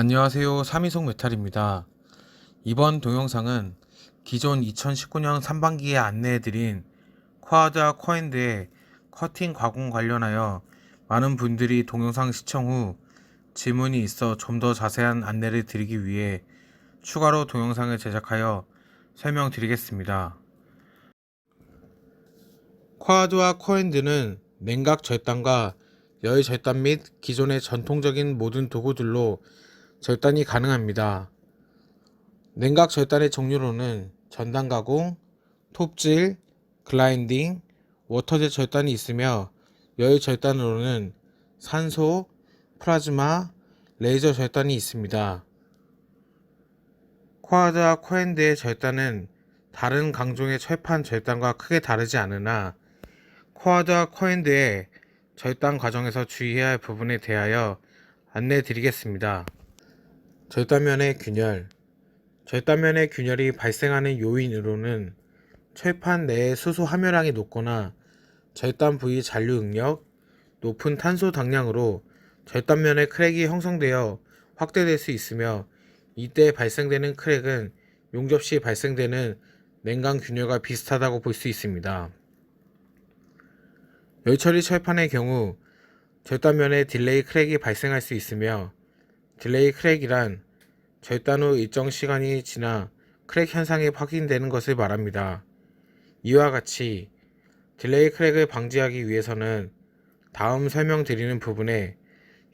안녕하세요. 삼이송 메탈입니다. 이번 동영상은 기존 2019년 상반기에 안내해드린 쿼드와 코엔드의 커팅 가공 관련하여 많은 분들이 동영상 시청 후 질문이 있어 좀 더 자세한 안내를 드리기 위해 추가로 동영상을 제작하여 설명드리겠습니다. 쿼드와 코엔드는 냉각 절단과 열 절단 및 기존의 전통적인 모든 도구들로 절단이 가능합니다. 냉각 절단의 종류로는 전단 가공, 톱질, 글라인딩, 워터젯 절단이 있으며 열 절단으로는 산소, 플라즈마, 레이저 절단이 있습니다. 쿼드와 코엔드의 절단은 다른 강종의 철판 절단과 크게 다르지 않으나 쿼드와 코엔드의 절단 과정에서 주의해야 할 부분에 대하여 안내 드리겠습니다. 절단면의 균열 절단면의 균열이 발생하는 요인으로는 철판 내의 수소 함유량이 높거나 절단 부위 잔류 응력, 높은 탄소 당량으로 절단면의 크랙이 형성되어 확대될 수 있으며 이때 발생되는 크랙은 용접 시 발생되는 냉각 균열과 비슷하다고 볼 수 있습니다. 열처리 철판의 경우 절단면에 딜레이 크랙이 발생할 수 있으며 딜레이 크랙이란 절단 후 일정 시간이 지나 크랙 현상이 확인되는 것을 말합니다. 이와 같이 딜레이 크랙을 방지하기 위해서는 다음 설명드리는 부분에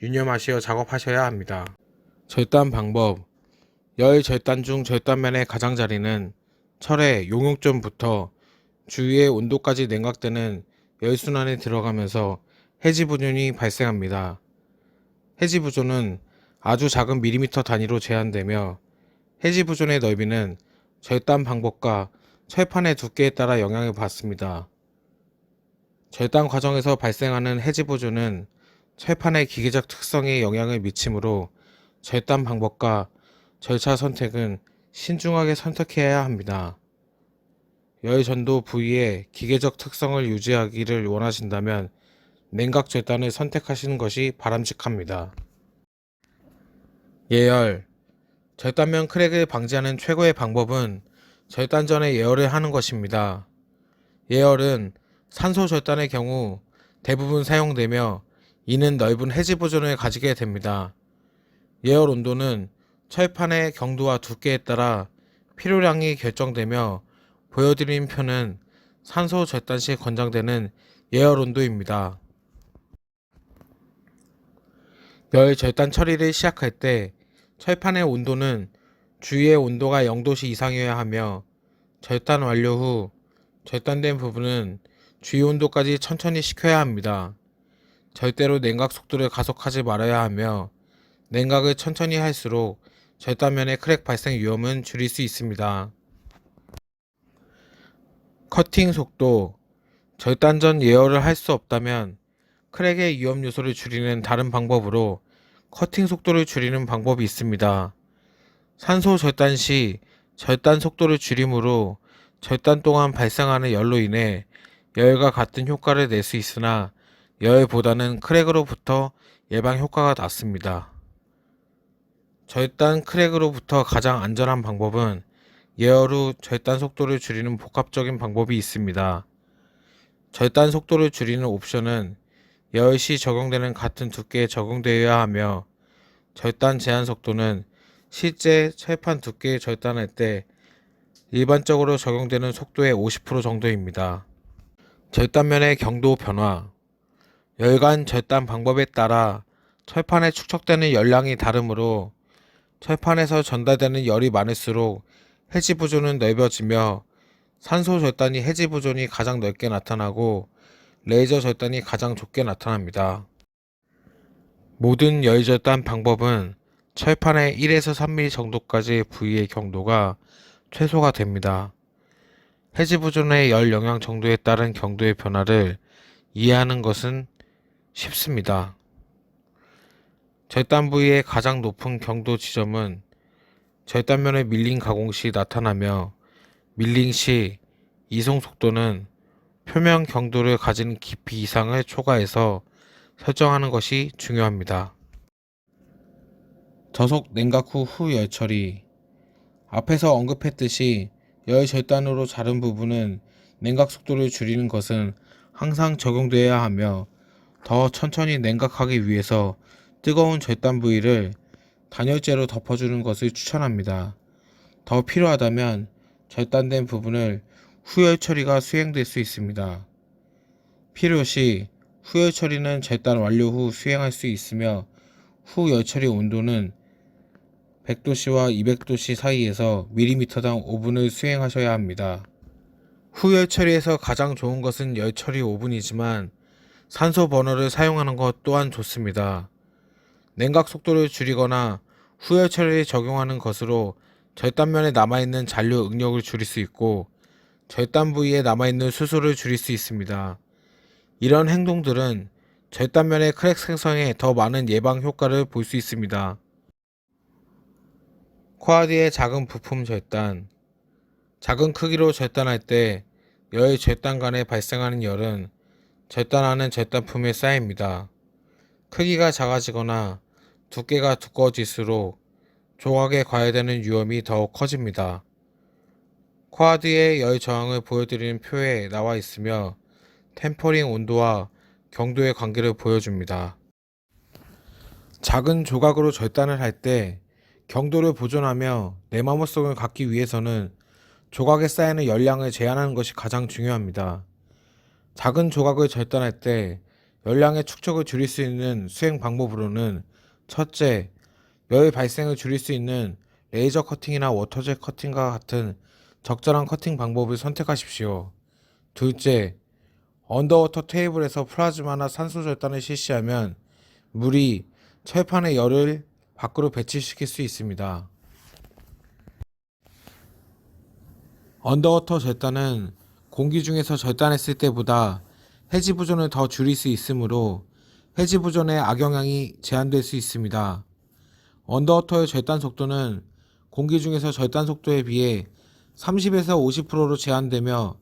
유념하시어 작업하셔야 합니다. 절단 방법 열 절단 중 절단면의 가장자리는 철의 용역점부터 주위의 온도까지 냉각되는 열순환에 들어가면서 해지 부존이 발생합니다. 해지 부존은 아주 작은 밀리미터 단위로 제한되며 해지 부존의 넓이는 절단 방법과 철판의 두께에 따라 영향을 받습니다. 절단 과정에서 발생하는 해지 부존은 철판의 기계적 특성에 영향을 미치므로 절단 방법과 절차 선택은 신중하게 선택해야 합니다. 열 전도 부위의 기계적 특성을 유지하기를 원하신다면 냉각 절단을 선택하시는 것이 바람직합니다. 예열 절단면 크랙을 방지하는 최고의 방법은 절단 전에 예열을 하는 것입니다. 예열은 산소 절단의 경우 대부분 사용되며 이는 넓은 해지 보존을 가지게 됩니다. 예열 온도는 철판의 경도와 두께에 따라 필요량이 결정되며 보여드린 표는 산소 절단 시 권장되는 예열 온도입니다. 열 절단 처리를 시작할 때 철판의 온도는 주위의 온도가 0도씨 이상이어야 하며 절단 완료 후 절단된 부분은 주위 온도까지 천천히 식혀야 합니다. 절대로 냉각 속도를 가속하지 말아야 하며 냉각을 천천히 할수록 절단면의 크랙 발생 위험은 줄일 수 있습니다. 커팅 속도 절단 전 예열을 할 수 없다면 크랙의 위험 요소를 줄이는 다른 방법으로 커팅 속도를 줄이는 방법이 있습니다. 산소 절단 시 절단 속도를 줄이므로 절단 동안 발생하는 열로 인해 열과 같은 효과를 낼 수 있으나 열보다는 크랙으로부터 예방 효과가 낮습니다. 절단 크랙으로부터 가장 안전한 방법은 예열 후 절단 속도를 줄이는 복합적인 방법이 있습니다. 절단 속도를 줄이는 옵션은 예 열시 적용되는 같은 두께에 적용되어야 하며 절단 제한 속도는 실제 철판 두께에 절단할 때 일반적으로 적용되는 속도의 50% 정도입니다. 절단면의 경도 변화 열간 절단 방법에 따라 철판에 축적되는 열량이 다르므로 철판에서 전달되는 열이 많을수록 해지 부존은 넓어지며 산소 절단이 해지 부존이 가장 넓게 나타나고 레이저 절단이 가장 좁게 나타납니다. 모든 열 절단 방법은 철판의 1에서 3mm 정도까지의 부위의 경도가 최소가 됩니다. 해지 부존의 열 영향 정도에 따른 경도의 변화를 이해하는 것은 쉽습니다. 절단 부위의 가장 높은 경도 지점은 절단면의 밀링 가공 시 나타나며 밀링 시 이송 속도는 표면 경도를 가진 깊이 이상을 초과해서 설정하는 것이 중요합니다. 저속 냉각 후 후 열 처리 앞에서 언급했듯이 열 절단으로 자른 부분은 냉각 속도를 줄이는 것은 항상 적용되어야 하며 더 천천히 냉각하기 위해서 뜨거운 절단 부위를 단열재로 덮어주는 것을 추천합니다. 더 필요하다면 절단된 부분을 후열 처리가 수행될 수 있습니다. 필요시 후열 처리는 절단 완료 후 수행할 수 있으며 후열 처리 온도는 100도씨와 200도씨 사이에서 밀리미터당 5분을 수행하셔야 합니다. 후열 처리에서 가장 좋은 것은 열 처리 5분이지만 산소 버너를 사용하는 것 또한 좋습니다. 냉각 속도를 줄이거나 후열 처리를 적용하는 것으로 절단면에 남아있는 잔류 응력을 줄일 수 있고 절단 부위에 남아있는 수소를 줄일 수 있습니다. 이런 행동들은 절단면의 크랙 생성에 더 많은 예방 효과를 볼 수 있습니다. 쿼드의 작은 부품 절단 작은 크기로 절단할 때 열 절단 간에 발생하는 열은 절단하는 절단품에 쌓입니다. 크기가 작아지거나 두께가 두꺼워질수록 조각에 과열되는 위험이 더욱 커집니다. 쿼드의 열 저항을 보여드리는 표에 나와 있으며 템퍼링 온도와 경도의 관계를 보여줍니다. 작은 조각으로 절단을 할 때 경도를 보존하며 내마모성을 갖기 위해서는 조각에 쌓이는 열량을 제한하는 것이 가장 중요합니다. 작은 조각을 절단할 때 열량의 축적을 줄일 수 있는 수행 방법으로는 첫째, 열 발생을 줄일 수 있는 레이저 커팅이나 워터젯 커팅과 같은 적절한 커팅 방법을 선택하십시오. 둘째, 언더워터 테이블에서 플라즈마나 산소 절단을 실시하면 물이 철판의 열을 밖으로 배출시킬 수 있습니다. 언더워터 절단은 공기 중에서 절단했을 때보다 해지 보존을 더 줄일 수 있으므로 해지 보존의 악영향이 제한될 수 있습니다. 언더워터의 절단 속도는 공기 중에서 절단 속도에 비해 30에서 50%로 제한되며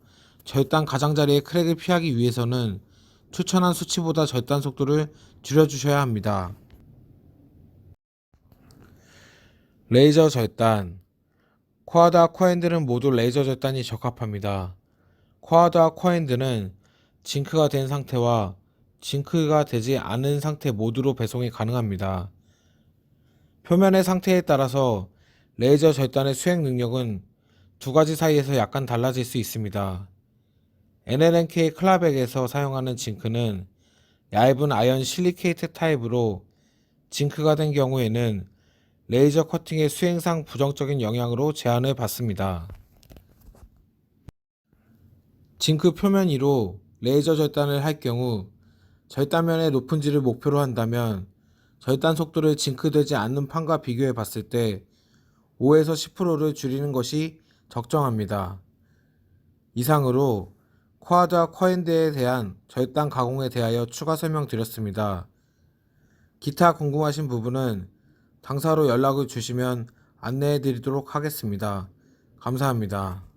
절단 가장자리의 크랙을 피하기 위해서는 추천한 수치보다 절단 속도를 줄여주셔야 합니다. 레이저 절단 쿼드와 쿼핸드는 모두 레이저 절단이 적합합니다. 쿼드와 쿼핸드는 징크가 된 상태와 징크가 되지 않은 상태 모두로 배송이 가능합니다. 표면의 상태에 따라서 레이저 절단의 수행 능력은 두 가지 사이에서 약간 달라질 수 있습니다. NLNK 클라백에서 사용하는 징크는 얇은 아연 실리케이트 타입으로 징크가 된 경우에는 레이저 커팅의 수행상 부정적인 영향으로 제한을 받습니다. 징크 표면 위로 레이저 절단을 할 경우 절단면의 높은지를 목표로 한다면 절단 속도를 징크되지 않는 판과 비교해 봤을 때 5에서 10%를 줄이는 것이 적정합니다. 이상으로 쿼드와 쿼핸드에 대한 절단 가공에 대하여 추가 설명드렸습니다. 기타 궁금하신 부분은 당사로 연락을 주시면 안내해 드리도록 하겠습니다. 감사합니다.